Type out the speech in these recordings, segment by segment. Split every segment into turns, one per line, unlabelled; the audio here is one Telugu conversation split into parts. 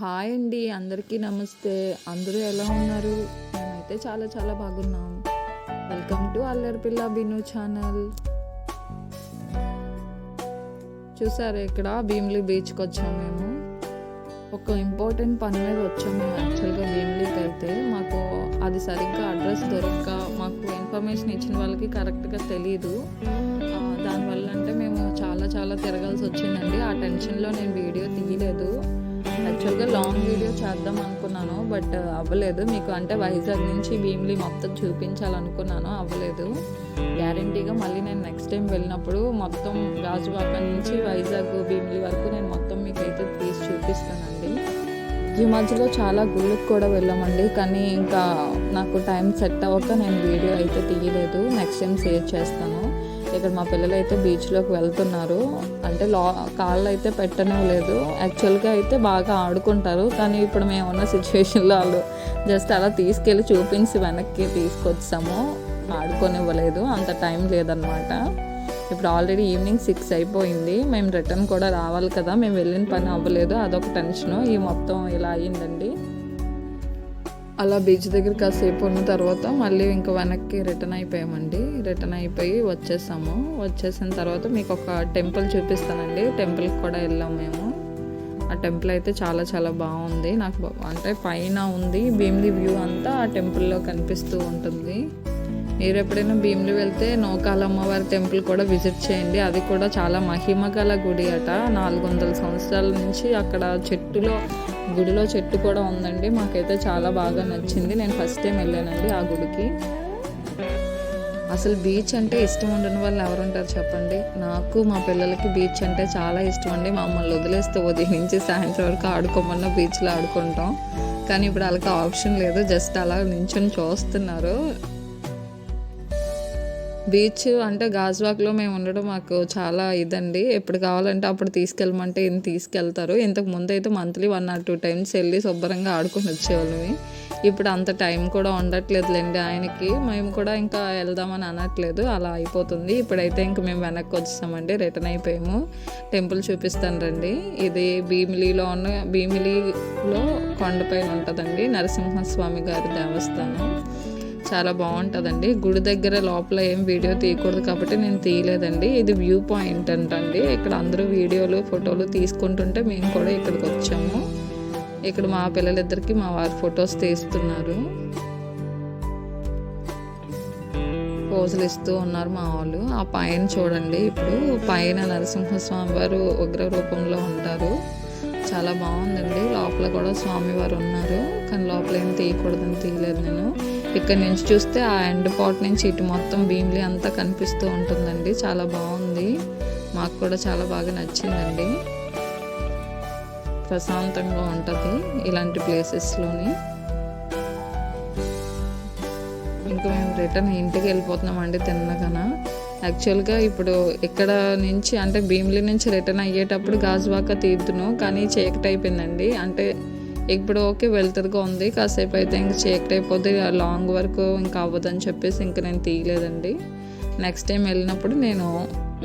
హాయ్ అండి అందరికీ నమస్తే. అందరూ ఎలా ఉన్నారు? మేమైతే చాలా చాలా బాగున్నాం. వెల్కమ్ టు అల్లరి పిల్ల బిను ఛానల్. చూసారు ఇక్కడ భీమిలి బీచ్కి వచ్చాం మేము. ఒక ఇంపార్టెంట్ పని మీద వచ్చాం మేము యాక్చువల్గా భీమిలీకి అయితే. మాకు అది సరిగ్గా అడ్రస్ దొరక్క మాకు ఇన్ఫర్మేషన్ ఇచ్చిన వాళ్ళకి కరెక్ట్గా తెలియదు దానివల్ల అంటే మేము చాలా చాలా తిరగాల్సి వచ్చిందండి. ఆ టెన్షన్లో నేను వీడియో తీయలేదు. యాక్చువల్గా లాంగ్ వీడియో చేద్దాం అనుకున్నాను బట్ అవ్వలేదు. మీకు అంటే వైజాగ్ నుంచి భీమిలి మొత్తం చూపించాలనుకున్నాను అవ్వలేదు. గ్యారంటీగా మళ్ళీ నేను నెక్స్ట్ టైం వెళ్ళినప్పుడు మొత్తం గాజువాక నుంచి వైజాగ్ భీమిలి వరకు నేను మొత్తం మీకు అయితే తీసి చూపిస్తానండి. ఈ మధ్యలో చాలా గుళ్ళకి కూడా వెళ్ళామండి కానీ ఇంకా నాకు టైం సెట్ అవ్వక నేను వీడియో అయితే తీయలేదు. నెక్స్ట్ టైం షేర్ చేస్తాను. ఇక్కడ మా పిల్లలు అయితే బీచ్లోకి వెళ్తున్నారు. అంటే లా కాళ్ళు అయితే పెట్టనివ్వలేదు యాక్చువల్గా అయితే బాగా ఆడుకుంటారు. కానీ ఇప్పుడు మేము ఉన్న సిచ్యువేషన్లో వాళ్ళు జస్ట్ అలా తీసుకెళ్ళి చూపించి వెనక్కి తీసుకొచ్చాము. ఆడుకోనివ్వలేదు. అంత టైం లేదనమాట ఇప్పుడు ఆల్రెడీ ఈవినింగ్ సిక్స్ అయిపోయింది. మేము రిటర్న్ కూడా రావాలి కదా. మేము వెళ్ళిన పని అవ్వలేదు. అదొక టెన్షన్. ఈ మొత్తం ఇలా అయ్యిందండి. అలా బీచ్ దగ్గర కాసేపు ఉన్న తర్వాత మళ్ళీ ఇంకా వెనక్కి రిటర్న్ అయిపోయామండి. రిటర్న్ అయిపోయి వచ్చేసాము. వచ్చేసిన తర్వాత మీకు ఒక టెంపుల్ చూపిస్తానండి. టెంపుల్కి కూడా వెళ్ళాము మేము. ఆ టెంపుల్ అయితే చాలా చాలా బాగుంది. నాకు అంటే పైన ఉంది భీమిలి వ్యూ అంతా. ఆ టెంపుల్లో కనిపిస్తూ ఉంటుంది. మీరు ఎప్పుడైనా భీమిలి వెళ్తే నోకాల అమ్మవారి టెంపుల్ కూడా విజిట్ చేయండి. అది కూడా చాలా మహిమ గల గుడి అట. నాలుగు వందల సంవత్సరాల నుంచి అక్కడ చెట్టులో గుడిలో చెట్టు కూడా ఉందండి. మాకైతే చాలా బాగా నచ్చింది. నేను ఫస్ట్ టైం వెళ్ళానండి ఆ గుడికి. అసలు బీచ్ అంటే ఇష్టం ఉండని వాళ్ళు ఎవరుంటారు చెప్పండి? నాకు మా పిల్లలకి బీచ్ అంటే చాలా ఇష్టం అండి. మమ్మల్ని వదిలేస్తే ఉదయం నుంచి సాయంత్రం వరకు ఆడుకోమన్నా బీచ్లో ఆడుకుంటాం. కానీ ఇప్పుడు వాళ్ళకి ఆప్షన్ లేదు. జస్ట్ అలా నించొని చూస్తున్నారు. బీచ్ అంటే గాజువాక్లో మేము ఉండడం మాకు చాలా ఇదండి. ఎప్పుడు కావాలంటే అప్పుడు తీసుకెళ్ళమంటే ఏం తీసుకెళ్తారు. ఇంతకు ముందు అయితే monthly one or two times వెళ్ళి శుభ్రంగా ఆడుకుని వచ్చేవాళ్ళమి. ఇప్పుడు అంత టైం కూడా ఉండట్లేదులేండి ఆయనకి. మేము కూడా ఇంకా వెళ్దామని అనట్లేదు. అలా అయిపోతుంది. ఇప్పుడైతే ఇంక మేము వెనక్కి వచ్చేసామండి. రిటర్న్ అయిపోయాము. టెంపుల్ చూపిస్తాను రండి. ఇది భీమిలిలో ఉన్న భీమిలిలో కొండపైన ఉంటుందండి నరసింహస్వామి గారి దేవస్థానం. చాలా బాగుంటుందండి. గుడి దగ్గర లోపల ఏం వీడియో తీయకూడదు కాబట్టి నేను తీయలేదండి. ఇది వ్యూ పాయింట్ అంటండి. ఇక్కడ అందరూ వీడియోలు ఫోటోలు తీసుకుంటుంటే మేము కూడా ఇక్కడికి వచ్చాము. ఇక్కడ మా పిల్లలిద్దరికి మా వారి ఫొటోస్ తీస్తున్నారు. పోజులు ఇస్తూ ఉన్నారు మా వాళ్ళు. ఆ పైన చూడండి. ఇప్పుడు పైన నరసింహస్వామి వారు ఉగ్ర రూపంలో ఉంటారు. చాలా బాగుందండి. లోపల కూడా స్వామివారు ఉన్నారు. కానీ లోపల ఏం తీయకూడదని తీయలేదు నేను. ఇక్కడ నుంచి చూస్తే ఆ ఎండ్ పాట్ నుంచి ఇటు మొత్తం భీమిలి అంతా కనిపిస్తూ ఉంటుందండి. చాలా బాగుంది. మాకు కూడా చాలా బాగా నచ్చిందండి. ప్రశాంతంగా ఉంటుంది ఇలాంటి ప్లేసెస్లోని ఇంకా మేము రిటర్న్ ఇంటికి వెళ్ళిపోతున్నామండి తిన్నకన యాక్చువల్గా ఇప్పుడు ఇక్కడ నుంచి అంటే భీమిలి నుంచి రిటర్న్ అయ్యేటప్పుడు గాజువాక తీద్దును కానీ చీకటి అయిపోయిందండి. అంటే ఇప్పుడు ఓకే వెళ్తురుగా ఉంది. కాసేపు అయితే ఇంక చీకటి అయిపోతే లాంగ్ వరకు ఇంకా అవ్వదని చెప్పేసి ఇంక నేను తీయలేదండి. నెక్స్ట్ టైం వెళ్ళినప్పుడు నేను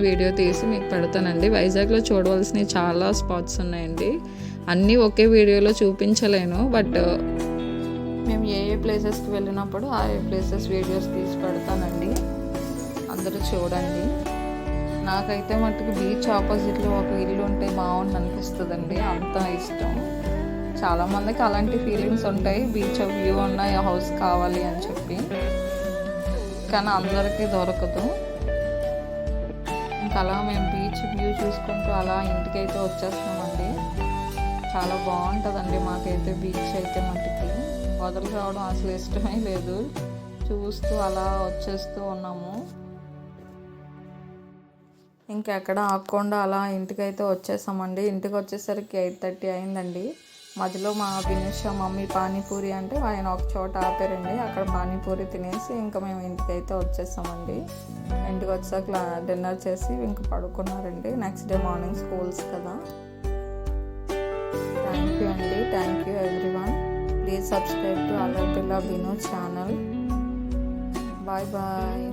వీడియో తీసి మీకు పెడతానండి. వైజాగ్లో చూడవలసినవి చాలా స్పాట్స్ ఉన్నాయండి. అన్నీ ఒకే వీడియోలో చూపించలేను. బట్ మేము ఏ ఏ ప్లేసెస్కి వెళ్ళినప్పుడు ఆ ఏ ప్లేసెస్ వీడియోస్ తీసి పెడతానండి. అందరూ చూడండి. నాకైతే మట్టుకు బీచ్ ఆపోజిట్లో ఒక ఇల్లు ఉంటే బాగుంది అనిపిస్తుందండి అంత ఇష్టం. చాలామందికి అలాంటి ఫీలింగ్స్ ఉంటాయి. బీచ్ వ్యూ ఉన్న హౌస్ కావాలి అని చెప్పి. కానీ అందరికీ దొరకదు. ఇంకా అలా మేము బీచ్ వ్యూ చూసుకుంటూ అలా ఇంటికైతే వచ్చేస్తున్నామండి. చాలా బాగుంటుందండి మాకైతే బీచ్ అయితే మట్టుకి వదలు రావడం అసలు ఇష్టమే లేదు. చూస్తూ అలా వచ్చేస్తూ ఉన్నాము. ఇంకెక్కడ ఆగకుండా అలా ఇంటికైతే వచ్చేసామండి. ఇంటికి వచ్చేసరికి ఎయిట్ థర్టీ అయిందండి. మధ్యలో మా వినేష్ మమ్మీ పానీపూరి అంటే ఆయన ఒక చోట ఆపారండి. అక్కడ పానీపూరి తినేసి ఇంకా మేము ఇంటికైతే వచ్చేసామండి. ఇంటికి వచ్చాక డిన్నర్ చేసి ఇంకా పడుకున్నారండి. నెక్స్ట్ డే మార్నింగ్ స్కూల్స్ కదా. థ్యాంక్ యూ అండి. Thank you everyone please subscribe to Allari పిల్ల వినో ఛానల్ బాయ్ బాయ్